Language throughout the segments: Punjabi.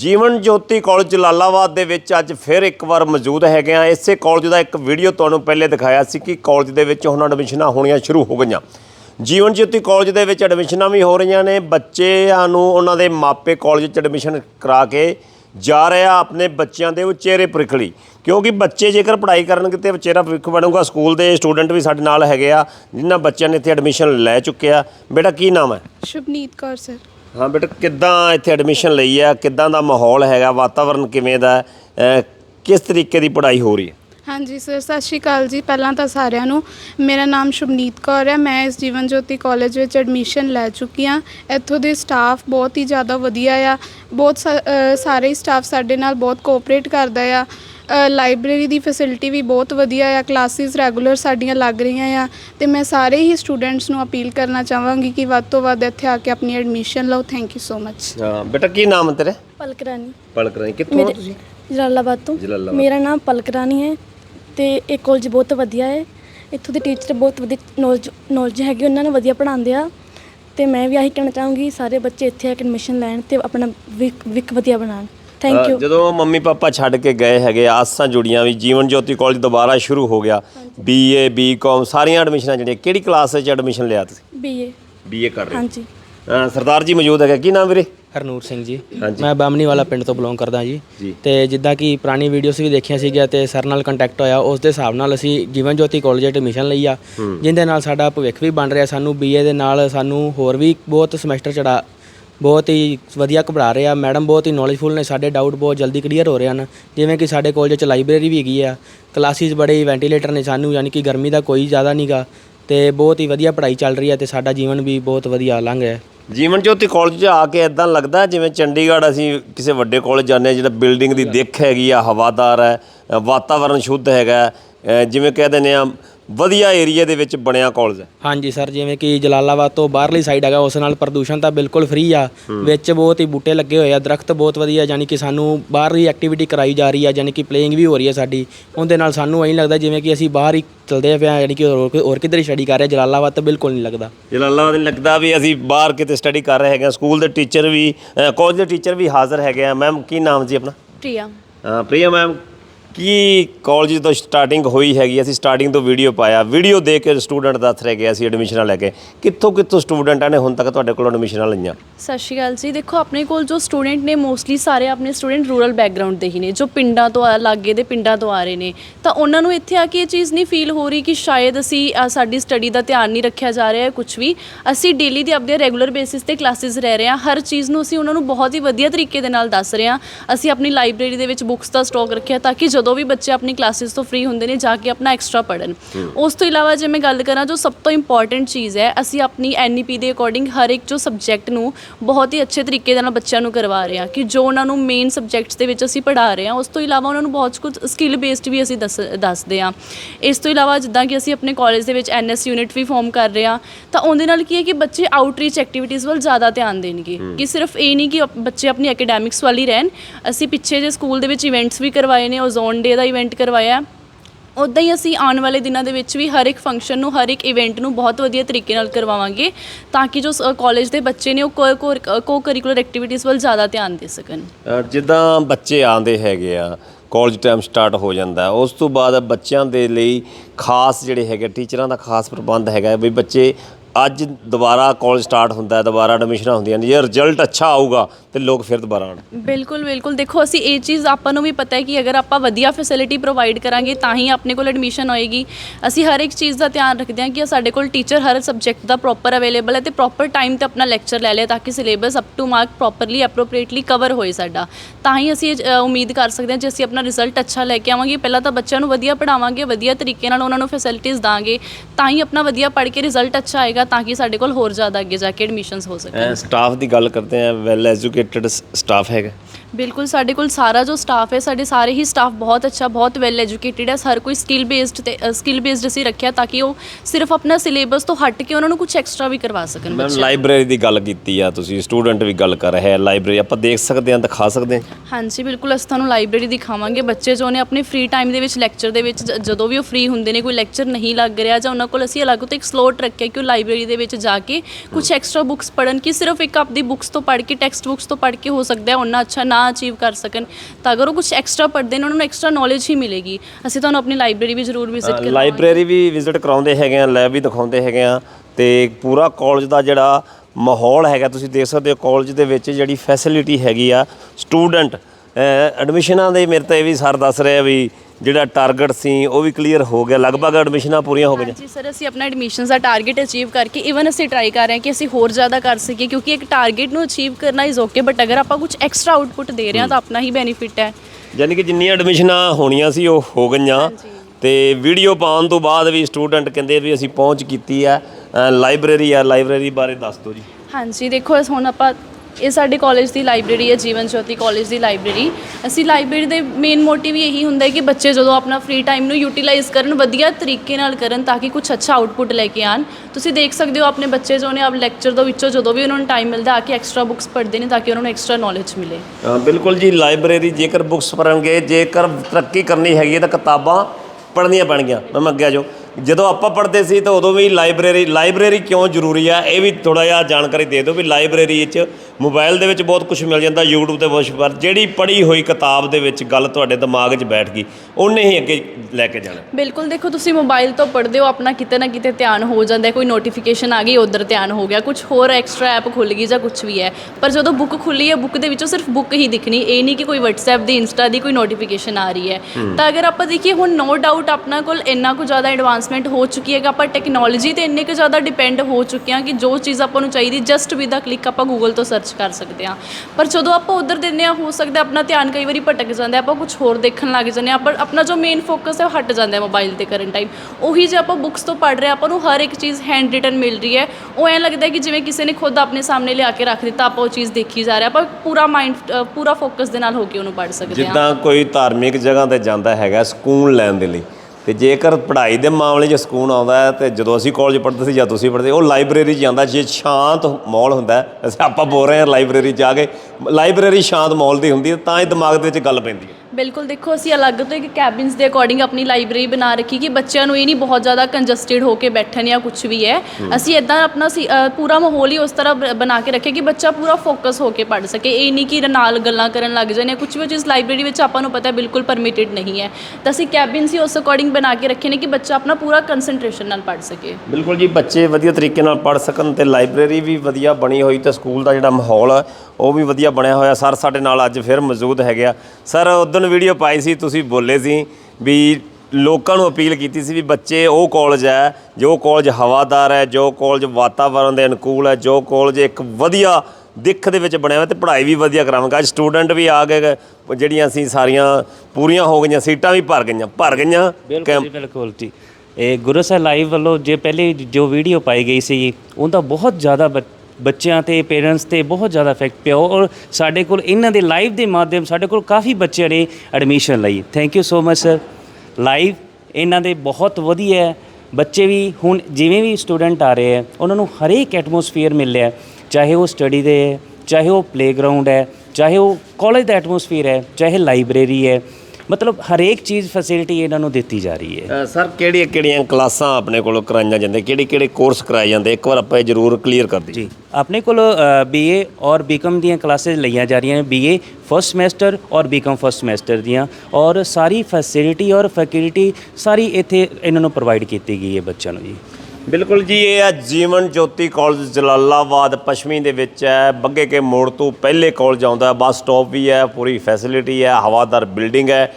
ਜੀਵਨ ਜੋਤੀ ਕਾਲਜ ਜਲਾਲਾਬਾਦ ਦੇ ਵਿੱਚ ਅੱਜ ਫਿਰ ਇੱਕ ਵਾਰ ਮੌਜੂਦ ਹੈਗੇ ਆ ਇਸੇ ਕਾਲਜ ਦਾ ਇੱਕ ਵੀਡੀਓ ਤੁਹਾਨੂੰ ਪਹਿਲੇ ਦਿਖਾਇਆ ਸੀ ਕਿ ਕਾਲਜ ਦੇ ਵਿੱਚ ਹੁਣ ਐਡਮਿਸ਼ਨਾਂ ਹੋਣੀਆਂ ਸ਼ੁਰੂ ਹੋ ਗਈਆਂ। ਜੀਵਨ ਜੋਤੀ ਕਾਲਜ ਦੇ ਵਿੱਚ ਐਡਮਿਸ਼ਨਾਂ ਵੀ ਹੋ ਰਹੀਆਂ ਨੇ। ਬੱਚਿਆਂ ਨੂੰ ਉਹਨਾਂ ਦੇ ਮਾਪੇ ਕਾਲਜ 'ਚ ਐਡਮਿਸ਼ਨ ਕਰਾ ਕੇ ਜਾ ਰਿਹਾ ਆਪਣੇ ਬੱਚਿਆਂ ਦੇ ਉਹ ਚਿਹਰੇ ਲਈ। ਕਿਉਂਕਿ ਬੱਚੇ ਜੇਕਰ ਪੜ੍ਹਾਈ ਕਰਨਗੇ ਤੇ ਚਿਹਰਾ ਭਵਿੱਖ ਬਣੂਗਾ। ਸਕੂਲ ਦੇ ਸਟੂਡੈਂਟ ਵੀ ਸਾਡੇ ਨਾਲ ਹੈਗੇ ਆ, ਜਿਨ੍ਹਾਂ ਬੱਚਿਆਂ ਨੇ ਇੱਥੇ ਐਡਮਿਸ਼ਨ ਲੈ ਚੁੱਕੇ ਆ। ਬੇਟਾ, ਕੀ ਨਾਮ ਹੈ? ਸ਼ੁਭਨੀਤ ਕੌਰ, ਸਰ। ਹਾਂ ਬੇਟਾ ਕਿੱਦਾਂ ਇੱਥੇ ਐਡਮਿਸ਼ਨ ਲਈ ਆ? ਕਿੱਦਾਂ ਦਾ ਮਾਹੌਲ ਹੈਗਾ? ਵਾਤਾਵਰਨ ਕਿਵੇਂ ਦਾ? ਅਹ ਕਿਸ ਤਰੀਕੇ ਦੀ ਪੜ੍ਹਾਈ ਹੋ ਰਹੀ ਹੈ? ਹਾਂਜੀ ਸਰ ਸਤਿ ਸ਼੍ਰੀ ਅਕਾਲ ਜੀ। ਪਹਿਲਾਂ ਤਾਂ ਸਾਰਿਆਂ ਨੂੰ ਮੇਰਾ ਨਾਮ ਸ਼ੁਭਨੀਤ ਕੌਰ ਹੈ। ਮੈਂ ਇਸ ਜੀਵਨ ਜੋਤੀ ਕਾਲਜ ਵਿੱਚ ਐਡਮਿਸ਼ਨ ਲੈ ਚੁੱਕੀ ਹਾਂ। ਇੱਥੋਂ ਦੇ ਸਟਾਫ ਬਹੁਤ ਹੀ ਜ਼ਿਆਦਾ ਵਧੀਆ ਆ। ਬਹੁਤ ਸਾ- ਅ, ਸਾਰੇ ਹੀ ਸਟਾਫ ਸਾਡੇ ਨਾਲ ਬਹੁਤ ਕੋਆਪਰੇਟ ਕਰਦਾ ਆ। ਲਾਇਬ੍ਰੇਰੀ ਦੀ ਫੈਸਿਲਿਟੀ ਵੀ ਬਹੁਤ ਵਧੀਆ ਆ ਕਲਾਸਿਸ ਰੈਗੂਲਰ ਸਾਡੀਆਂ ਲੱਗ ਰਹੀਆਂ ਆ ਤੇ ਮੈਂ ਸਾਰੇ ਹੀ ਸਟੂਡੈਂਟਸ ਨੂੰ ਅਪੀਲ ਕਰਨਾ ਚਾਹਾਂਗੀ ਕਿ ਵੱਧ ਤੋਂ ਵੱਧ ਇੱਥੇ ਆ ਕੇ ਆਪਣੀ ਐਡਮਿਸ਼ਨ ਲਓ। ਥੈਂਕ ਯੂ ਸੋ ਮਚ ਹਾਂ ਬੇਟਾ ਕੀ ਨਾਮ ਹੈ ਤੇਰਾ? ਪਲਕ ਰਾਣੀ ਪਲਕ ਰਹੀ ਕਿੱਥੋਂ ਹੋ ਮੇਰੇ- ਤੁਸੀਂ? ਜਲਾਲਾਬਾਦ ਤੋਂ। ਜਲਾਲਾਬਾਦ। ਮੇਰਾ ਨਾਮ ਪਲਕ ਰਾਣੀ ਹੈ ਤੇ ਇਹ ਕਾਲਜ ਬਹੁਤ ਵਧੀਆ ਹੈ। ਇੱਥੋਂ ਦੇ ਟੀਚਰ ਬਹੁਤ ਵਧੀਆ ਨੌਲੇਜ ਨੌਲੇਜ ਹੈਗੀ ਉਹਨਾਂ ਨੂੰ ਵਧੀਆ ਪੜ੍ਹਾਉਂਦੇ ਆ। ਤੇ ਮੈਂ ਵੀ ਆਹੀ ਕਹਿਣਾ ਚਾਹੂੰਗੀ ਸਾਰੇ ਬੱਚੇ ਇੱਥੇ ਆ ਕੇ ਐਡਮਿਸ਼ਨ ਲੈਣ ਤੇ ਆਪਣਾ ਵਿਕ ਵਿਕ ਵਧੀਆ ਬਣਾਉਣ। ਥੈਂਕ ਯੂ ਜਦੋਂ ਮੰਮੀ ਪਾਪਾ ਛੱਡ ਕੇ ਗਏ ਹੈਗੇ ਆਸਾਂ ਜੁੜੀਆਂ ਵੀ ਜੀਵਨ ਜੋਤੀ ਕਾਲਜ ਦੁਬਾਰਾ ਸ਼ੁਰੂ ਹੋ ਗਿਆ। ਬੀਏ ਬੀਕਾਮ ਸਾਰੀਆਂ ਐਡਮਿਸ਼ਨਾਂ ਜਿਹੜੀਆਂ ਕਿਹੜੀ ਕਲਾਸ ਵਿੱਚ ਐਡਮਿਸ਼ਨ ਲਿਆ ਤੁਸੀਂ? ਬੀਏ ਬੀਏ ਕਰ ਰਹੇ ਹੋ। ਹਾਂਜੀ। ਸਰਦਾਰ ਜੀ ਮੌਜੂਦ ਹੈਗਾ ਕੀ ਨਾਮ ਵੀਰੇ? ਹਰਨੂਰ ਸਿੰਘ ਜੀ। ਮੈਂ ਬਾਮਣੀ ਵਾਲਾ ਪਿੰਡ ਤੋਂ ਬਿਲੋਂਗ ਕਰਦਾ ਜੀ। ਜੀ। ਤੇ ਜਿੱਦਾਂ ਕਿ ਪੁਰਾਣੀ ਵੀਡੀਓਜ਼ ਵੀ ਦੇਖੀਆਂ ਸੀਗੀਆਂ ਤੇ ਸਰ ਨਾਲ ਕੰਟੈਕਟ ਹੋਇਆ ਉਸ ਦੇ ਹਿਸਾਬ ਨਾਲ ਅਸੀਂ ਜੀਵਨ ਜੋਤੀ ਕਾਲਜ ਐਡਮਿਸ਼ਨ ਲਈ ਆ। ਜਿੰਦੇ ਨਾਲ ਸਾਡਾ ਭਵਿੱਖ ਵੀ ਬਣ ਰਿਹਾ ਸਾਨੂੰ ਬੀਏ ਦੇ ਨਾਲ ਸਾਨੂੰ ਹੋਰ ਵੀ ਬਹੁਤ ਸਮੈਸਟਰ ਚੜਾ ਬਹੁਤ ਹੀ ਵਧੀਆ ਘਬਰਾ ਰਿਹਾ ਮੈਡਮ ਬਹੁਤ ਹੀ ਨੌਲੇਜਫੁਲ ਨੇ ਸਾਡੇ ਡਾਊਟ ਬਹੁਤ ਜਲਦੀ ਕਲੀਅਰ ਹੋ ਰਹੇ ਹਨ। ਜਿਵੇਂ ਕਿ ਸਾਡੇ ਕਾਲਜ 'ਚ ਲਾਇਬ੍ਰੇਰੀ ਵੀ ਹੈਗੀ ਆ ਕਲਾਸਿਸ ਬੜੇ ਵੈਂਟੀਲੇਟਰ ਨੇ ਸਾਨੂੰ ਯਾਨੀ ਕਿ ਗਰਮੀ ਦਾ ਕੋਈ ਜ਼ਿਆਦਾ ਨਹੀਂਗਾ ਤੇ ਬਹੁਤ ਹੀ ਵਧੀਆ ਪੜ੍ਹਾਈ ਚੱਲ ਰਹੀ ਹੈ ਤੇ ਸਾਡਾ ਜੀਵਨ ਵੀ ਬਹੁਤ ਵਧੀਆ ਲੰਘ ਰਿਹਾ। ਹੈ ਜੀਵਨ ਜੋਤੀ ਕਾਲਜ 'ਚ ਆ ਕੇ ਇਦਾਂ ਲੱਗਦਾ ਜਿਵੇਂ ਚੰਡੀਗੜ੍ਹ ਅਸੀਂ ਕਿਸੇ ਵੱਡੇ ਕਾਲਜ ਜਾਂਦੇ ਜਿਹੜਾ ਬਿਲਡਿੰਗ ਦੀ ਦਿੱਖ ਹੈਗੀ ਆ ਹਵਾਦਾਰ ਹੈ ਵਾਤਾਵਰਨ ਸ਼ੁੱਧ ਹੈਗਾ ਜਿਵੇਂ ਕਹਿ ਦਿੰਦੇ ਆ ਵਧੀਆ ਏਰੀਆ ਦੇ ਵਿੱਚ ਬਣਿਆ ਕਾਲਜ ਹੈ। ਹਾਂਜੀ ਸਰ ਜਿਵੇਂ ਕਿ ਜਲਾਲਾਬਾਦ ਤੋਂ ਬਾਹਰਲੀ ਸਾਈਡ ਹੈਗਾ ਉਸ ਨਾਲ ਪ੍ਰਦੂਸ਼ਣ ਤਾਂ ਬਿਲਕੁਲ ਫ੍ਰੀ ਆ। ਵਿੱਚ ਬਹੁਤ ਹੀ ਬੂਟੇ ਲੱਗੇ ਹੋਏ ਆ ਦਰਖਤ ਬਹੁਤ ਵਧੀਆ ਯਾਨੀ ਕਿ ਸਾਨੂੰ ਬਾਹਰਲੀ ਐਕਟੀਵਿਟੀ ਕਰਾਈ ਜਾ ਰਹੀ ਆ ਯਾਨੀ ਕਿ ਪਲੇਇੰਗ ਵੀ ਹੋ ਰਹੀ ਹੈ ਸਾਡੀ। ਉਹਦੇ ਨਾਲ ਸਾਨੂੰ ਐਂ ਲੱਗਦਾ ਜਿਵੇਂ ਕਿ ਅਸੀਂ ਬਾਹਰ ਹੀ ਚਲਦੇ ਪਿਆ ਯਾਨੀ ਕਿ ਹੋਰ ਹੋਰ ਕਿੱਧਰ ਹੀ ਸਟੱਡੀ ਕਰ ਰਹੇ ਜਲਾਲਾਬਾਦ ਤਾਂ ਬਿਲਕੁਲ ਨਹੀਂ ਲੱਗਦਾ। ਜਲਾਲਾਬਾਦ ਨੂੰ ਲੱਗਦਾ ਵੀ ਅਸੀਂ ਬਾਹਰ ਕਿਤੇ ਸਟੱਡੀ ਕਰ ਰਹੇ ਹੈਗੇ ਹਾਂ ਸਕੂਲ ਦੇ ਟੀਚਰ ਵੀ ਕਾਲਜ ਦੇ ਟੀਚਰ ਵੀ ਹਾਜ਼ਰ ਹੈਗੇ ਆ। ਮੈਮ ਕੀ ਨਾਮ ਜੀ ਆਪਣਾ? ਪ੍ਰਿਆ। ਅ, ਪ੍ਰਿਆ ਮੈਮ ਕੀ ਕਾਲਜ ਤੋਂ ਸਟਾਰਟਿੰਗ ਹੋਈ ਹੈਗੀ? ਅਸੀਂ ਸਟਾਰਟਿੰਗ ਤੋਂ ਵੀਡੀਓ ਪਾਇਆ। ਵੀਡੀਓ ਦੇਖ ਕੇ ਸਟੂਡੈਂਟ ਦੱਸ ਰਹੇ ਗਏ ਅਸੀਂ ਐਡਮਿਸ਼ਨਾਂ ਲੈ ਕੇ। ਕਿੱਥੋਂ ਕਿੱਥੋਂ ਸਟੂਡੈਂਟਾਂ ਨੇ ਹੁਣ ਤੱਕ ਤੁਹਾਡੇ ਕੋਲ ਐਡਮਿਸ਼ਨਾਂ ਲਈਆਂ? ਸਤਿ ਸ਼੍ਰੀ ਅਕਾਲ ਜੀ। ਦੇਖੋ ਆਪਣੇ ਕੋਲ ਜੋ ਸਟੂਡੈਂਟ ਨੇ ਮੋਸਟਲੀ ਸਾਰੇ ਆਪਣੇ ਸਟੂਡੈਂਟ ਰੂਰਲ ਬੈਕਗ੍ਰਾਉਂਡ ਦੇ ਹੀ ਨੇ ਜੋ ਪਿੰਡਾਂ ਤੋਂ ਆ ਲਾਗੇ ਦੇ ਪਿੰਡਾਂ ਤੋਂ ਆ ਰਹੇ ਨੇ। ਤਾਂ ਉਹਨਾਂ ਨੂੰ ਇੱਥੇ ਆ ਕੇ ਇਹ ਚੀਜ਼ ਨਹੀਂ ਫੀਲ ਹੋ ਰਹੀ ਕਿ ਸ਼ਾਇਦ ਅਸੀਂ ਅ, ਸਾਡੀ ਸਟੱਡੀ ਦਾ ਧਿਆਨ ਨਹੀਂ ਰੱਖਿਆ ਜਾ ਰਿਹਾ ਹੈ ਕੁਝ ਵੀ। ਅਸੀਂ ਡੇਲੀ ਦੀ ਆਪਦੇ ਰੈਗੂਲਰ ਬੇਸਿਸ ਤੇ ਕਲਾਸਿਸ ਰਹਿ ਰਹੇ ਹਾਂ। ਹਰ ਚੀਜ਼ ਨੂੰ ਅਸੀਂ ਉਹਨਾਂ ਨੂੰ ਬਹੁਤ ਹੀ ਵਧੀਆ ਤਰੀਕੇ ਦੇ ਨਾਲ ਦੱਸ ਰਹੇ ਹਾਂ। ਅਸੀਂ ਆਪਣੀ ਲਾਇਬ੍ਰੇਰੀ ਦੇ ਵਿੱਚ ਬੁੱਕਸ ਦਾ ਸਟਾਕ ਰੱਖਿਆ ਤਾਂ ਕਿ ਜਦੋਂ ਵੀ ਬੱਚੇ ਆਪਣੀ ਕਲਾਸਿਸ ਤੋਂ ਫ੍ਰੀ ਹੁੰਦੇ ਨੇ ਜਾ ਕੇ ਆਪਣਾ ਐਕਸਟਰਾ ਪੜ੍ਹਨ। ਉਸ ਤੋਂ ਇਲਾਵਾ ਜੇ ਮੈਂ ਗੱਲ ਕਰਾਂ ਜੋ ਸਭ ਤੋਂ ਇੰਪੋਰਟੈਂਟ ਚੀਜ਼ ਹੈ ਅਸੀਂ ਆਪਣੀ ਐਨਈਪੀ ਦੇ ਅਕੋਰਡਿੰਗ ਹਰ ਇੱਕ ਜੋ ਸਬਜੈਕਟ ਨੂੰ ਬਹੁਤ ਹੀ ਅੱਛੇ ਤਰੀਕੇ ਨਾਲ ਬੱਚਿਆਂ ਨੂੰ ਕਰਵਾ ਰਹੇ ਹਾਂ ਕਿ ਜੋ ਉਹਨਾਂ ਨੂੰ ਮੇਨ ਸਬਜੈਕਟਸ ਦੇ ਵਿੱਚ ਅਸੀਂ ਪੜ੍ਹਾ ਰਹੇ ਹਾਂ ਉਸ ਤੋਂ ਇਲਾਵਾ ਉਹਨਾਂ ਨੂੰ ਬਹੁਤ ਕੁਝ ਸਕਿੱਲ ਬੇਸਡ ਵੀ ਅਸੀਂ ਦੱਸ ਦੱਸਦੇ ਹਾਂ। ਇਸ ਤੋਂ ਇਲਾਵਾ ਜਿੱਦਾਂ ਕਿ ਅਸੀਂ ਆਪਣੇ ਕਾਲਜ ਦੇ ਵਿੱਚ ਐਨਐਸ ਯੂਨਿਟ ਵੀ ਫਾਰਮ ਕਰ ਰਹੇ ਹਾਂ ਤਾਂ ਉਹਦੇ ਨਾਲ ਕੀ ਹੈ ਕਿ ਬੱਚੇ ਆਊਟਰੀਚ ਐਕਟੀਵਿਟੀਜ਼ ਵੱਲ ਜ਼ਿਆਦਾ ਧਿਆਨ ਦੇਣਗੇ। ਕਿ ਸਿਰਫ ਇਹ ਨਹੀਂ ਕਿ ਬੱਚੇ ਆਪਣੀ ਐਕੈਡੈਮਿਕਸ ਵੱਲ ਰਹਿਣ ਅਸੀਂ ਪਿੱਛੇ ਜੇ ਸਕੂਲ ਦੇ ਵਿੱਚ ਇਵੈਂਟਸ ਵੀ ਕਰਵਾਏ ਨੇ ਓਜ਼ੋਨ ਡੇ ਦਾ ਇਵੈਂਟ ਕਰਵਾਇਆ ਹੈ। ਹੀ ਅਸੀਂ ਆਉਣ ਵਾਲੇ ਦਿਨਾਂ ਦੇ ਵਿੱਚ ਵੀ ਹਰ ਇੱਕ ਫੰਕਸ਼ਨ ਨੂੰ, ਹਰ ਇੱਕ ਇਵੈਂਟ ਨੂੰ ਬਹੁਤ ਵਧੀਆ ਤਰੀਕੇ ਨਾਲ ਕਰਵਾਵਾਂਗੇ, ਤਾਂ ਕਿ ਜੋ ਕਾਲਜ ਦੇ ਬੱਚੇ ਨੇ ਉਹ ਕੋ ਕਰਿਕੂਲਰ ਐਕਟੀਵਿਟੀਜ਼ ਵੱਲ ਜ਼ਿਆਦਾ ਧਿਆਨ ਦੇ ਸਕਣ ਜਿੱਦਾਂ ਬੱਚੇ ਆਉਂਦੇ ਹੈਗੇ ਆ ਕਾਲਜ ਟਾਈਮ ਸਟਾਰਟ ਹੋ ਜਾਂਦਾ, ਉਸ ਤੋਂ ਬਾਅਦ ਬੱਚਿਆਂ ਦੇ ਲਈ ਖਾਸ ਜਿਹੜੇ ਹੈਗੇ ਟੀਚਰਾਂ ਦਾ ਖਾਸ ਪ੍ਰਬੰਧ ਹੈਗਾ ਵੀ ਬੱਚੇ ਅੱਜ ਦੁਬਾਰਾ ਕਾਲਜ ਸਟਾਰਟ ਹੁੰਦਾ ਹੈ ਦੁਬਾਰਾ ਐਡਮਿਸ਼ਨਾਂ ਹੁੰਦੀਆਂ ਨੇ। ਜੇ ਰਿਜ਼ਲਟ ਅੱਛਾ ਆਊਗਾ ਤੇ ਲੋਕ ਫਿਰ ਦੁਬਾਰਾ ਆਉਣ ਬਿਲਕੁਲ ਬਿਲਕੁਲ। ਦੇਖੋ ਅਸੀਂ ਇਹ ਚੀਜ਼ ਆਪਾਂ ਨੂੰ ਵੀ ਪਤਾ ਹੈ ਕਿ ਅਗਰ ਆਪਾਂ ਵਧੀਆ ਫੈਸਿਲਿਟੀ ਪ੍ਰੋਵਾਈਡ ਕਰਾਂਗੇ ਤਾਂ ਹੀ ਆਪਣੇ ਕੋਲ ਐਡਮਿਸ਼ਨ ਹੋਏਗੀ। ਅਸੀਂ ਹਰ ਇੱਕ ਚੀਜ਼ ਦਾ ਧਿਆਨ ਰੱਖਦੇ ਹਾਂ ਕਿ ਸਾਡੇ ਕੋਲ ਟੀਚਰ ਹਰ ਸਬਜੈਕਟ ਦਾ ਪ੍ਰੋਪਰ ਅਵੇਲੇਬਲ ਹੈ ਤੇ ਪ੍ਰੋਪਰ ਟਾਈਮ ਤੇ ਆਪਣਾ ਲੈਕਚਰ ਲੈ ਲੇ ਤਾਂ ਕਿ syllabus up to mark properly appropriately cover ਹੋਏ ਸਾਡਾ। ਤਾਂ ਹੀ ਅਸੀਂ ਅ, ਉਮੀਦ ਕਰ ਸਕਦੇ ਹਾਂ ਜੇ ਅਸੀਂ ਆਪਣਾ ਰਿਜ਼ਲਟ ਅੱਛਾ ਲੈ ਕੇ ਆਵਾਂਗੇ ਪਹਿਲਾਂ ਤਾਂ ਬੱਚਿਆਂ ਨੂੰ ਵਧੀਆ ਪੜਾਵਾਂਗੇ ਵਧੀਆ ਤਰੀਕੇ ਨਾਲ ਉਹਨਾਂ ਨੂੰ ਫੈਸਿਲਿਟੀਆਂ ਦਾਂਗੇ ਤਾਂ ਹੀ ਆਪਣਾ ਵਧੀਆ ਪੜ੍ਹ ਕੇ ਰਿਜ਼ਲਟ ਅੱਛਾ ਆਏਗਾ। ਤਾਂ ਕਿ ਸਾਡੇ ਕੋਲ ਹੋਰ ਜ਼ਿਆਦਾ ਅੱਗੇ ਜਾ ਕੇ ਐਡਮਿਸ਼ਨਸ ਹੋ ਸਕਣ ਸਟਾਫ ਦੀ ਗੱਲ ਕਰਦੇ ਆ ਵੈਲ ਐਜੂਕੇਟਿਡ ਸਟਾਫ ਹੈਗਾ। ਬਿਲਕੁਲ ਸਾਡੇ ਕੋਲ ਸਾਰਾ ਜੋ ਸਟਾਫ ਹੈ ਸਾਡੇ ਸਾਰੇ ਹੀ ਸਟਾਫ ਬਹੁਤ ਅੱਛਾ ਬਹੁਤ ਵੈਲ ਐਜੂਕੇਟਿਡ ਹੈ। ਹਰ ਕੋਈ ਸਕਿੱਲ ਬੇਸਡ ਤੇ ਸਕਿੱਲ ਬੇਸਡ ਅਸੀਂ ਰੱਖਿਆ ਤਾਂ ਕਿ ਉਹ ਸਿਰਫ ਆਪਣਾ ਸਿਲੇਬਸ ਤੋਂ ਹਟ ਕੇ ਉਹਨਾਂ ਨੂੰ ਕੁਝ ਐਕਸਟਰਾ ਵੀ ਕਰਵਾ ਸਕਣ ਮੈਮ ਬੱਚੇ ਲਾਇਬ੍ਰੇਰੀ ਦੀ ਗੱਲ ਕੀਤੀ ਆ ਤੁਸੀਂ ਸਟੂਡੈਂਟ ਵੀ ਗੱਲ ਕਰ ਰਹੇ ਆ। ਲਾਇਬ੍ਰੇਰੀ ਆਪਾਂ ਦੇਖ ਸਕਦੇ ਹਾਂ ਦਿਖਾ ਸਕਦੇ ਹਾਂ ਹਾਂਜੀ ਬਿਲਕੁਲ ਅਸੀਂ ਤੁਹਾਨੂੰ ਲਾਇਬ੍ਰੇਰੀ ਦਿਖਾਵਾਂਗੇ। ਬੱਚੇ ਜੋ ਨੇ ਆਪਣੇ ਫ੍ਰੀ ਟਾਈਮ ਦੇ ਵਿੱਚ ਲੈਕਚਰ ਦੇ ਵਿੱਚ ਜ- ਜਦੋਂ ਵੀ ਉਹ ਫ੍ਰੀ ਹੁੰਦੇ ਨੇ ਕੋਈ ਲੈਕਚਰ ਨਹੀਂ ਲੱਗ ਰਿਹਾ ਜਾਂ ਉਹਨਾਂ ਕੋਲ ਅਸੀਂ ਅਲੱਗ ਤੋਂ ਇੱਕ ਸਲੋਟ ਰੱਖਿਆ ਕਿ ਉਹ ਲਾਇਬ੍ਰੇਰੀ ਦੇ ਵਿੱਚ ਜਾ ਕੇ ਕੁਝ ਐਕਸਟਰਾ ਬੁੱਕਸ ਪੜਨ ਕਿ ਸਿਰਫ ਇੱਕ ਆਪਦੀ ਬੁੱਕਸ ਤੋਂ ਪੜ੍ਹ ਕੇ ਟੈਕਸਟ ਬੁੱਕਸ ਤੋਂ ਪੜ੍ਹ ਕੇ ਹੋ ਸਕਦਾ ਹੈ ਉਹਨਾਂ ਅੱਛਾ ਨਾ ਨਾ ਅਚੀਵ ਕਰ ਸਕਣ ਤਾਂ ਅਗਰ ਉਹ ਕੁਝ ਐਕਸਟਰਾ ਪੜ੍ਹਦੇ ਨੇ ਉਹਨਾਂ ਨੂੰ ਐਕਸਟਰਾ ਨੌਲੇਜ ਹੀ ਮਿਲੇਗੀ। ਅਸੀਂ ਤੁਹਾਨੂੰ ਆਪਣੀ ਲਾਇਬ੍ਰੇਰੀ ਵੀ ਜ਼ਰੂਰ ਵਿਜ਼ਿਟ ਕਰਾਂਗੇ ਲਾਇਬ੍ਰੇਰੀ ਵੀ ਵਿਜ਼ਿਟ ਕਰਾਉਂਦੇ ਹੈਗੇ ਆ ਲੈਬ ਵੀ ਦਿਖਾਉਂਦੇ ਹੈਗੇ ਆ ਤੇ ਪੂਰਾ ਕਾਲਜ ਦਾ ਜਿਹੜਾ ਮਾਹੌਲ ਹੈਗਾ ਤੁਸੀਂ ਦੇਖ ਸਕਦੇ ਹੋ ਕਾਲਜ ਦੇ ਵਿੱਚ ਜਿਹੜੀ ਫੈਸਿਲਿਟੀ ਹੈਗੀ ਆ ਸਟੂਡੈਂਟ ਐਡਮਿਸ਼ਨਾਂ ਦੇ ਮੇਰੇ ਤਾਂ ਇਹ ਵੀ ਸਰ ਦੱਸ ਰਿਹਾ ਵੀ ਜਿਹੜਾ ਟਾਰਗੇਟ ਸੀ ਉਹ ਵੀ ਕਲੀਅਰ ਹੋ ਗਿਆ। ਲਗਭਗ ਐਡਮਿਸ਼ਨਾਂ ਪੂਰੀਆਂ ਹੋ ਗਈਆਂ। ਹਾਂਜੀ ਸਰ ਅਸੀਂ ਆਪਣਾ ਐਡਮਿਸ਼ਨਸ ਦਾ ਟਾਰਗੇਟ ਅਚੀਵ ਕਰਕੇ ਇਵਨ ਅਸੀਂ ਟਰਾਈ ਕਰ ਰਹੇ ਹਾਂ ਕਿ ਅਸੀਂ ਹੋਰ ਜ਼ਿਆਦਾ ਕਰ ਸਕੀਏ ਕਿਉਂਕਿ ਇੱਕ ਟਾਰਗੇਟ ਨੂੰ ਅਚੀਵ ਕਰਨਾ ਇਜ਼ ਓਕੇ ਬਟ ਅਗਰ ਆਪਾਂ ਕੁਝ ਐਕਸਟਰਾ ਆਊਟਪੁੱਟ ਦੇ ਰਹੇ ਹਾਂ ਤਾਂ ਆਪਣਾ ਹੀ ਬੈਨੀਫਿਟ ਹੈ। ਯਾਨੀ ਕਿ ਜਿੰਨੀਆਂ ਐਡਮਿਸ਼ਨਾਂ ਹੋਣੀਆਂ ਸੀ ਉਹ ਹੋ ਗਈਆਂ। ਤੇ ਵੀਡੀਓ ਪਾਉਣ ਤੋਂ ਬਾਅਦ ਵੀ ਸਟੂਡੈਂਟ ਕਹਿੰਦੇ ਵੀ ਅਸੀਂ ਪਹੁੰਚ ਕੀਤੀ ਆ ਲਾਇਬ੍ਰੇਰੀ ਆ ਲਾਇਬ੍ਰੇਰੀ ਬਾਰੇ ਦੱਸ ਦਿਓ ਜੀ। ਹਾਂਜੀ ਦੇਖੋ ਹੁਣ ਆਪਾਂ ਇਹ ਸਾਡੇ ਕਾਲਜ ਦੀ ਲਾਇਬ੍ਰੇਰੀ ਹੈ, ਜੀਵਨ ਜੋਤੀ ਕਾਲਜ ਦੀ ਲਾਇਬ੍ਰੇਰੀ ਅਸੀਂ ਲਾਇਬ੍ਰੇਰੀ ਦੇ ਮੇਨ ਮੋਟਿਵ ਹੀ ਇਹੀ ਹੁੰਦਾ ਹੈ ਕਿ ਬੱਚੇ ਜਦੋਂ ਆਪਣਾ ਫ੍ਰੀ ਟਾਈਮ ਨੂੰ ਯੂਟਿਲਾਈਜ਼ ਕਰਨ, ਵਧੀਆ ਤਰੀਕੇ ਨਾਲ ਕਰਨ ਤਾਂ ਕਿ ਕੁਝ ਅੱਛਾ ਆਊਟਪੁੱਟ ਲੈ ਕੇ ਆਣ ਤੁਸੀਂ ਦੇਖ ਸਕਦੇ ਹੋ ਆਪਣੇ ਬੱਚੇ ਜੋ ਨੇ ਆਪ ਲੈਕਚਰ ਦੇ ਵਿੱਚੋਂ ਜਦੋਂ ਵੀ ਉਹਨਾਂ ਨੂੰ ਟਾਈਮ ਮਿਲਦਾ, ਆ ਕੇ ਐਕਸਟਰਾ ਬੁੱਕਸ ਪੜ੍ਹਦੇ ਨੇ ਤਾਂ ਕਿ ਉਹਨਾਂ ਨੂੰ ਐਕਸਟਰਾ ਨੌਲੇਜ ਮਿਲੇ। ਬਿਲਕੁਲ ਜੀ ਲਾਇਬ੍ਰੇਰੀ ਜੇਕਰ ਬੁੱਕਸ ਪੜ੍ਹਨਗੇ, ਜੇਕਰ ਤਰੱਕੀ ਕਰਨੀ ਹੈਗੀ ਹੈ ਤਾਂ ਕਿਤਾਬਾਂ ਪੜ੍ਹਨੀਆਂ ਪੈਣਗੀਆਂ। ਮੈਂ ਮੰਗਿਆ ਜਾਓ। ਜਦੋਂ ਆਪਾਂ ਪੜ੍ਹਦੇ ਸੀ ਤਾਂ ਉਦੋਂ ਵੀ ਲਾਇਬ੍ਰੇਰੀ ਲਾਇਬ੍ਰੇਰੀ ਕਿਉਂ ਜ਼ਰੂਰੀ ਆ? ਇਹ ਵੀ ਥੋੜਾ ਜਿਹਾ ਜਾਣਕਾਰੀ ਦੇ ਦਿਓ ਵੀ ਲਾਇਬ੍ਰੇਰੀ ਵਿੱਚ ਮੋਬਾਈਲ ਦੇ ਵਿੱਚ ਬਹੁਤ ਕੁਝ ਮਿਲ ਜਾਂਦਾ YouTube ਤੇ ਬਹੁਤ ਪਰ ਜਿਹੜੀ ਪੜ੍ਹੀ ਹੋਈ ਕਿਤਾਬ ਦੇ ਵਿੱਚ ਗੱਲ ਤੁਹਾਡੇ ਦਿਮਾਗ 'ਚ ਬੈਠ ਗਈ ਉਹਨੇ ਹੀ ਅੱਗੇ ਲੈ ਕੇ ਜਾਣਾ। ਬਿਲਕੁਲ ਦੇਖੋ ਤੁਸੀਂ ਮੋਬਾਈਲ ਤੋਂ ਪੜ੍ਹਦੇ ਹੋ ਆਪਣਾ ਕਿਤੇ ਨਾ ਕਿਤੇ ਧਿਆਨ ਹੋ ਜਾਂਦਾ ਕੋਈ ਨੋਟੀਫਿਕੇਸ਼ਨ ਆ ਗਈ ਉਧਰ ਧਿਆਨ ਹੋ ਗਿਆ ਕੁਝ ਹੋਰ ਐਕਸਟਰਾ ਐਪ ਖੁੱਲ ਗਈ ਜਾਂ ਕੁਝ ਵੀ ਹੈ। ਪਰ ਜਦੋਂ ਬੁੱਕ ਖੁੱਲੀ ਹੈ ਬੁੱਕ ਦੇ ਵਿੱਚੋਂ ਸਿਰਫ ਬੁੱਕ ਹੀ ਦਿਖਣੀ ਇਹ ਨਹੀਂ ਕਿ ਕੋਈ WhatsApp ਦੀ ਇੰਸਟਾ ਦੀ ਕੋਈ ਨੋਟੀਫਿਕੇਸ਼ਨ ਆ ਰਹੀ ਹੈ। ਤਾਂ ਅਗਰ ਆਪਾਂ ਦੇਖੀਏ ਹੁਣ ਨੋ ਡਾਊਟ ਆਪਣਾ ਕੋਲ ਇੰਨਾ ਕੁ ਜ਼ਿਆਦਾ ਐਡਵਾਂਸਮੈਂਟ ਹੋ ਚੁੱਕੀ ਹੈਗਾ, ਆਪਾਂ ਟੈਕਨੋਲੋਜੀ ਤੇ ਇੰਨੇ ਕੁ ਜ਼ਿਆਦਾ ਡਿਪੈਂਡ ਹੋ ਚੁੱਕੇ ਹਾਂ ਕਿ ਜੋ ਚੀਜ਼ ਆਪਾਂ ਨੂੰ ਚਾਹੀਦੀ ਜਸਟ ਵਿਦ ਅ ਕਲਿੱਕ ਆਪਾਂ ਗੂਗਲ ਤੋਂ ਸਰਚ ਕਰ ਸਕਦੇ ਹਾਂ। ਪਰ ਜਦੋਂ ਆਪਾਂ ਉਧਰ ਦਿੰਦੇ ਹਾਂ, ਹੋ ਸਕਦਾ ਆਪਣਾ ਧਿਆਨ ਕਈ ਵਾਰੀ ਭਟਕ ਜਾਂਦਾ ਆਪਾਂ ਕੁਝ ਹੋਰ ਦੇਖਣ ਲੱਗ ਜਾਂਦੇ ਹਾਂ ਪਰ ਆਪਣਾ ਜੋ ਮੇਨ ਫੋਕਸ ਹੈ ਉਹ ਹਟ ਜਾਂਦਾ ਹੈ ਮੋਬਾਈਲ ਤੇ ਕਰਨ ਟਾਈਮ ਉਹੀ ਜੇ ਆਪਾਂ ਬੁੱਕਸ ਤੋਂ ਪੜ੍ਹ ਰਹੇ ਹਾਂ, ਆਪਾਂ ਨੂੰ ਹਰ ਇੱਕ ਚੀਜ਼ ਹੈਂਡ ਰਿਟਨ ਮਿਲ ਰਹੀ ਹੈ। ਉਹ ਐਂ ਲੱਗਦਾ ਕਿ ਜਿਵੇਂ ਕਿਸੇ ਨੇ ਖੁਦ ਆਪਣੇ ਸਾਹਮਣੇ ਲਿਆ ਕੇ ਰੱਖ ਦਿੱਤਾ, ਆਪਾਂ ਉਹ ਚੀਜ਼ ਦੇਖੀ ਜਾ ਰਹੇ ਆਪਾਂ ਪੂਰਾ ਮਾਈਂਡ ਪੂਰਾ ਫੋਕਸ ਦੇ ਨਾਲ ਹੋ ਕੇ ਉਹਨੂੰ ਪੜ੍ਹ ਸਕਦੇ ਹਾਂ। ਜਿੱਦਾਂ ਕੋਈ ਧਾਰਮਿਕ ਜਗ੍ਹਾ ਤੇ ਜਾਂਦਾ ਹੈਗਾ ਸਕੂਨ ਲੈਣ ਦੇ ਲਈ ਤੇ ਜੇਕਰ ਪੜ੍ਹਾਈ ਦੇ ਮਾਮਲੇ 'ਚ ਸਕੂਨ ਆਉਂਦਾ ਹੈ ਤੇ ਜਦੋਂ ਅਸੀਂ ਕਾਲਜ ਪੜ੍ਹਦੇ ਸੀ ਜਾਂ ਤੁਸੀਂ ਪੜ੍ਹਦੇ, ਉਹ ਲਾਇਬ੍ਰੇਰੀ 'ਚ ਜਾਂਦਾ, ਜੇ ਸ਼ਾਂਤ ਮਾਹੌਲ ਹੁੰਦਾ ਅਸੀਂ ਆਪਾਂ ਬੋਲ ਰਹੇ ਹਾਂ ਲਾਇਬ੍ਰੇਰੀ 'ਚ ਆ ਕੇ ਲਾਇਬ੍ਰੇਰੀ ਸ਼ਾਂਤ ਮਾਹੌਲ ਦੀ ਹੁੰਦੀ ਹੈ, ਤਾਂ ਹੀ ਦਿਮਾਗ ਦੇ ਵਿੱਚ ਗੱਲ ਪੈਂਦੀ ਹੈ। ਬਿਲਕੁਲ ਦੇਖੋ ਅਸੀਂ ਅਲੱਗ ਤੋਂ ਇੱਕ ਕੈਬਿਨਸ ਦੇ ਅਕੋਰਡਿੰਗ ਆਪਣੀ ਲਾਇਬ੍ਰੇਰੀ ਬਣਾ ਰੱਖੀ ਕਿ ਬੱਚਿਆਂ ਨੂੰ ਇਹ ਨਹੀਂ ਬਹੁਤ ਜ਼ਿਆਦਾ ਕੰਜਸਟਡ ਹੋ ਕੇ ਬੈਠਣ ਜਾਂ ਕੁਝ ਵੀ ਹੈ। ਅਸੀਂ ਇਦਾਂ ਆਪਣਾ ਸੀ- ਅ, ਪੂਰਾ ਮਾਹੌਲ ਹੀ ਉਸ ਤਰ੍ਹਾਂ ਬ- ਬਣਾ ਕੇ ਰੱਖਿਆ ਕਿ ਬੱਚਾ ਪੂਰਾ ਫੋਕਸ ਹੋ ਕੇ ਪੜ੍ਹ ਸਕੇ। ਇਹ ਨਹੀਂ ਕਿ ਨਾਲ ਗੱਲਾਂ ਕਰਨ ਲੱਗ ਜਾਣ ਜਾਂ ਕੁਝ ਵੀ ਚੀਜ਼ ਲਾਇਬ੍ਰੇਰੀ ਵਿੱਚ ਆਪਾਂ ਨੂੰ ਪਤਾ ਹੈ ਬਿਲਕੁਲ ਪਰਮਿਟਡ ਨਹੀਂ ਹੈ। ਤਾਂ ਅਸੀਂ ਕੈਬਿਨਸ ਹੀ ਉਸ ਅਕੋਰਡਿੰਗ ਬਣਾ ਕੇ ਰੱਖੇ ਨੇ ਕਿ ਬੱਚਾ ਆਪਣਾ ਪੂਰਾ ਕਨਸੈਂਟਰੇਸ਼ਨ ਨਾਲ ਪੜ੍ਹ ਸਕੇ। ਬਿਲਕੁਲ ਜੀ ਬੱਚੇ ਵਧੀਆ ਤਰੀਕੇ ਨਾਲ ਪੜ੍ਹ ਸਕਣ ਤੇ ਲਾਇਬ੍ਰੇਰੀ ਵੀ ਵਧੀਆ ਬਣੀ ਹੋਈ ਤੇ ਸਕੂਲ ਦਾ ਜਿਹੜਾ ਮਾਹੌਲ ਹੈ ਉਹ ਵੀ ਵਧੀਆ ਬਣਿਆ ਹੋਇਆ। ਸਰ ਸਾਡੇ ਨਾਲ ਅੱਜ ਫਿਰ ਮੌਜੂਦ ਹੈਗੇ ਆ। ਸਰ ਉਦੋਂ ਵੀਡੀਓ ਪਾਈ ਸੀ ਤੁਸੀਂ ਬੋਲੇ ਸੀ ਵੀ ਲੋਕਾਂ ਨੂੰ ਅਪੀਲ ਕੀਤੀ ਸੀ ਵੀ ਬੱਚੇ ਉਹ ਕਾਲਜ ਹੈ ਜੋ ਕਾਲਜ ਹਵਾਦਾਰ ਹੈ ਜੋ ਕਾਲਜ ਵਾਤਾਵਰਣ ਦੇ ਅਨੁਕੂਲ ਹੈ ਜੋ ਕਾਲਜ ਇੱਕ ਵਧੀਆ ਦਿੱਖ ਦੇ ਵਿੱਚ ਬਣਿਆ ਹੋਇਆ ਤੇ ਪੜ੍ਹਾਈ ਵੀ ਵਧੀਆ ਕਰਾਵਾਂਗਾ। ਅੱਜ ਸਟੂਡੈਂਟ ਵੀ ਆ ਗਏ ਜਿਹੜੀਆਂ ਸੀ ਸਾਰੀਆਂ ਪੂਰੀਆਂ ਹੋ ਗਈਆਂ ਸੀਟਾਂ ਵੀ ਭਰ ਗਈਆਂ ਭਰ ਗਈਆਂ। ਬਿਲਕੁਲ ਜੀ ਬਿਲਕੁਲ ਜੀ। ਇਹ ਗੁਰੂ ਸਾਹਿਬ ਲਾਈਵ ਵੱਲੋਂ ਜੇ ਪਹਿਲੇ ਜੋ ਵੀਡੀਓ ਪਾਈ ਗਈ ਸੀ ਉਹਦਾ ਬਹੁਤ ਜ਼ਿਆਦਾ ਬੱਚਿਆਂ ਤੇ ਪੇਰੈਂਟਸ ਤੇ ਬਹੁਤ ਜ਼ਿਆਦਾ ਇਫੈਕਟ ਪਿਆ ਔਰ ਸਾਡੇ ਕੋਲ ਇਹਨਾਂ ਦੇ ਲਾਈਵ ਦੇ ਮਾਧਿਅਮ ਸਾਡੇ ਕੋਲ ਕਾਫੀ ਬੱਚਿਆਂ ਨੇ ਐਡਮਿਸ਼ਨ ਲਈ। Thank you so much sir live ਇਹਨਾਂ ਦੇ ਬਹੁਤ ਵਧੀਆ ਹੈ। ਬੱਚੇ ਵੀ ਹੁਣ ਜਿਵੇਂ ਵੀ ਸਟੂਡੈਂਟ ਆ ਰਹੇ ਹੈ, ਉਹਨਾਂ ਨੂੰ ਹਰੇਕ ਐਟਮੋਸਫੀਅਰ ਮਿਲ ਰਿਹਾ ਚਾਹੇ ਉਹ ਸਟੱਡੀ ਦੇ ਹੈ, ਚਾਹੇ ਉਹ ਪਲੇਗਰਾਉਂਡ ਹੈ, ਚਾਹੇ ਉਹ ਕਾਲਜ ਦਾ ਐਟਮੋਸਫੀਅਰ ਹੈ, ਚਾਹੇ ਲਾਇਬ੍ਰੇਰੀ ਹੈ। ਮਤਲਬ ਹਰੇਕ ਚੀਜ਼ ਫੈਸਿਲਿਟੀ ਇਹਨਾਂ ਨੂੰ ਦਿੱਤੀ ਜਾ ਰਹੀ ਹੈ। ਸਰ ਕਿਹੜੀਆਂ ਕਿਹੜੀਆਂ ਕਲਾਸਾਂ ਆਪਣੇ ਕੋਲੋਂ ਕਰਾਈਆਂ ਜਾਂਦੇ ਕਿਹੜੇ ਕਿਹੜੇ ਕੋਰਸ ਕਰਾਏ ਜਾਂਦੇ? ਇੱਕ ਵਾਰ ਆਪਾਂ ਇਹ ਜ਼ਰੂਰ ਕਲੀਅਰ ਕਰ ਦਈਏ। ਜੀ ਆਪਣੇ ਕੋਲ ਬੀਏ ਔਰ ਬੀਕਮ ਦੀਆਂ ਕਲਾਸਿਸ ਲਈਆਂ ਜਾ ਰਹੀਆਂ ਨੇ। ਬੀਏ ਫਸਟ ਸਮੈਸਟਰ ਔਰ ਬੀਕਮ ਫਸਟ ਸਮੈਸਟਰ ਦੀਆਂ। ਔਰ ਸਾਰੀ ਫੈਸਿਲਿਟੀ ਔਰ ਫੈਕਲਟੀ ਸਾਰੀ ਇੱਥੇ ਇਹਨਾਂ ਨੂੰ ਪ੍ਰੋਵਾਈਡ ਕੀਤੀ ਗਈ ਹੈ ਬੱਚਿਆਂ ਨੂੰ ਜੀ। ਬਿਲਕੁਲ ਜੀ, ਇਹ ਹੈ ਜੀਵਨ ਜੋਤੀ ਕਾਲਜ ਜਲਾਲਾਬਾਦ, ਪੱਛਮੀ ਦੇ ਵਿੱਚ ਹੈ। ਬੱਗੇ ਕੇ ਮੋੜ ਤੋਂ ਪਹਿਲੇ ਕਾਲਜ ਆਉਂਦਾ ਬੱਸ ਸਟਾਪ ਵੀ ਹੈ, ਪੂਰੀ ਫੈਸਿਲਿਟੀ ਹੈ, ਹਵਾਦਾਰ ਬਿਲਡਿੰਗ ਹੈ।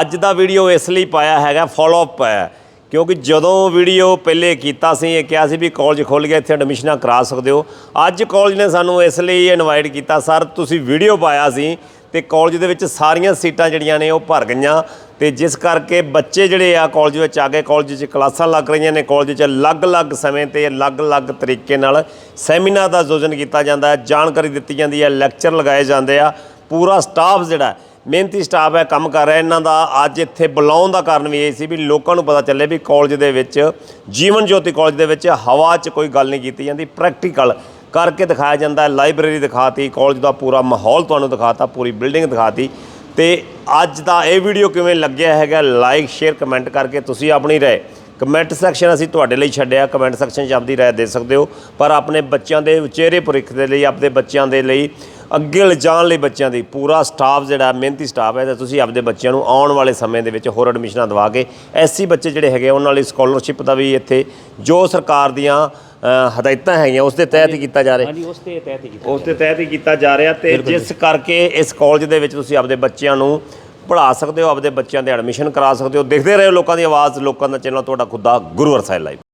ਅੱਜ ਦਾ ਵੀਡੀਓ ਇਸ ਲਈ ਪਾਇਆ ਹੈਗਾ ਫਾਲੋ ਅਪ ਹੈ। ਕਿਉਂਕਿ ਜਦੋਂ ਵੀਡੀਓ ਪਹਿਲੇ ਕੀਤਾ ਸੀ, ਇਹ ਕਿਹਾ ਸੀ ਵੀ ਕਾਲਜ ਖੁੱਲ ਗਿਆ, ਇੱਥੇ ਐਡਮਿਸ਼ਨਾਂ ਕਰਾ ਸਕਦੇ ਹੋ। ਅੱਜ ਕਾਲਜ ਨੇ ਸਾਨੂੰ ਇਸ ਲਈ ਇਨਵਾਈਟ ਕੀਤਾ ਸਰ ਤੁਸੀਂ ਵੀਡੀਓ ਪਾਇਆ ਸੀ ਤੇ ਕਾਲਜ ਦੇ ਵਿੱਚ ਸਾਰੀਆਂ ਸੀਟਾਂ ਜਿਹੜੀਆਂ ਨੇ ਉਹ ਭਰ ਗਈਆਂ। ਤੇ ਜਿਸ ਕਰਕੇ ਬੱਚੇ ਜਿਹੜੇ ਆ ਕਾਲਜ ਵਿੱਚ ਆ ਗਏ ਕਾਲਜ 'ਚ ਕਲਾਸਾਂ ਲੱਗ ਰਹੀਆਂ ਨੇ ਕਾਲਜ 'ਚ ਅਲੱਗ-ਅਲੱਗ ਸਮੇਂ ਤੇ ਅਲੱਗ-ਅਲੱਗ ਤਰੀਕੇ ਨਾਲ ਸੈਮੀਨਾਰ ਦਾ ਆਯੋਜਨ ਕੀਤਾ ਜਾਂਦਾ ਹੈ, ਜਾਣਕਾਰੀ ਦਿੱਤੀ ਜਾਂਦੀ ਹੈ ਲੈਕਚਰ ਲਗਾਏ ਜਾਂਦੇ ਆ, ਪੂਰਾ ਸਟਾਫ ਜਿਹੜਾ ਮਿਹਨਤੀ ਸਟਾਫ ਹੈ, ਕੰਮ ਕਰ ਰਿਹਾ ਇਹਨਾਂ ਦਾ ਅੱਜ ਇੱਥੇ ਬੁਲਾਉਣ ਦਾ ਕਾਰਨ ਵੀ ਇਹ ਸੀ ਵੀ ਲੋਕਾਂ ਨੂੰ ਪਤਾ ਚੱਲੇ ਵੀ ਕਾਲਜ ਦੇ ਵਿੱਚ, ਜੀਵਨ ਜੋਤੀ ਕਾਲਜ ਦੇ ਵਿੱਚ ਹਵਾ 'ਚ ਕੋਈ ਗੱਲ ਨਹੀਂ ਕੀਤੀ ਜਾਂਦੀ ਪ੍ਰੈਕਟੀਕਲ ਕਰਕੇ ਦਿਖਾਇਆ ਜਾਂਦਾ ਹੈ ਲਾਇਬ੍ਰੇਰੀ ਦਿਖਾਤੀ ਕਾਲਜ ਦਾ ਪੂਰਾ ਮਾਹੌਲ ਤੁਹਾਨੂੰ ਦਿਖਾਤਾ, ਪੂਰੀ ਬਿਲਡਿੰਗ ਦਿਖਾਤੀ। ਤੇ ਅੱਜ ਦਾ ਇਹ ਵੀਡੀਓ ਕਿਵੇਂ ਲੱਗਿਆ ਹੈਗਾ ਲਾਈਕ ਸ਼ੇਅਰ ਕਮੈਂਟ ਕਰਕੇ ਤੁਸੀਂ ਆਪਣੀ ਰਾਏ। ਕਮੈਂਟ ਸੈਕਸ਼ਨ ਅਸੀਂ ਤੁਹਾਡੇ ਲਈ ਛੱਡਿਆ ਕਮੈਂਟ ਸੈਕਸ਼ਨ 'ਚ ਆਪਦੀ ਰਾਏ ਦੇ ਸਕਦੇ ਹੋ, ਪਰ ਆਪਣੇ ਬੱਚਿਆਂ ਦੇ ਉਚੇਰੇ ਭਵਿੱਖ ਦੇ ਲਈ, ਆਪਣੇ ਬੱਚਿਆਂ ਦੇ ਲਈ ਅੱਗੇ ਲਿਜਾਣ ਲਈ ਬੱਚਿਆਂ ਦੀ ਪੂਰਾ ਸਟਾਫ ਜਿਹੜਾ ਮਿਹਨਤੀ ਸਟਾਫ ਹੈ ਤੇ ਤੁਸੀਂ ਆਪਦੇ ਬੱਚਿਆਂ ਨੂੰ ਆਉਣ ਵਾਲੇ ਸਮੇਂ ਦੇ ਵਿੱਚ ਹੋਰ ਐਡਮਿਸ਼ਨਾਂ ਦਵਾ ਕੇ ਐਸੀ ਬੱਚੇ ਜਿਹੜੇ ਹੈਗੇ ਉਹਨਾਂ ਲਈ ਸਕਾਲਰਸ਼ਿਪ ਦਾ ਵੀ ਇੱਥੇ ਜੋ ਸਰਕਾਰ ਦੀਆਂ ਹਦਾਇਤਾਂ ਹੈਗੀਆਂ ਉਸ ਦੇ ਤਹਿਤ ਹੀ ਕੀਤਾ ਜਾ ਰਿਹਾ। ਹਾਂਜੀ ਉਸ ਤੇ ਤਹਿਤ ਹੀ ਕੀਤਾ ਉਸ ਦੇ ਤਹਿਤ ਹੀ ਕੀਤਾ ਜਾ ਰਿਹਾ ਤੇ ਜਿਸ ਕਰਕੇ ਇਸ ਕਾਲਜ ਦੇ ਵਿੱਚ ਤੁਸੀਂ ਆਪਦੇ ਬੱਚਿਆਂ ਨੂੰ ਪੜ੍ਹਾ ਸਕਦੇ ਹੋ ਆਪਦੇ ਬੱਚਿਆਂ ਦੇ ਐਡਮਿਸ਼ਨ ਕਰਾ ਸਕਦੇ ਹੋ ਦੇਖਦੇ ਰਹੋ ਲੋਕਾਂ ਦੀ ਆਵਾਜ਼ ਲੋਕਾਂ ਦਾ ਚੈਨਲ ਤੁਹਾਡਾ ਖੁਦ ਦਾ ਗੁਰੂ ਅਰਸਾਈ ਲਾਈਵ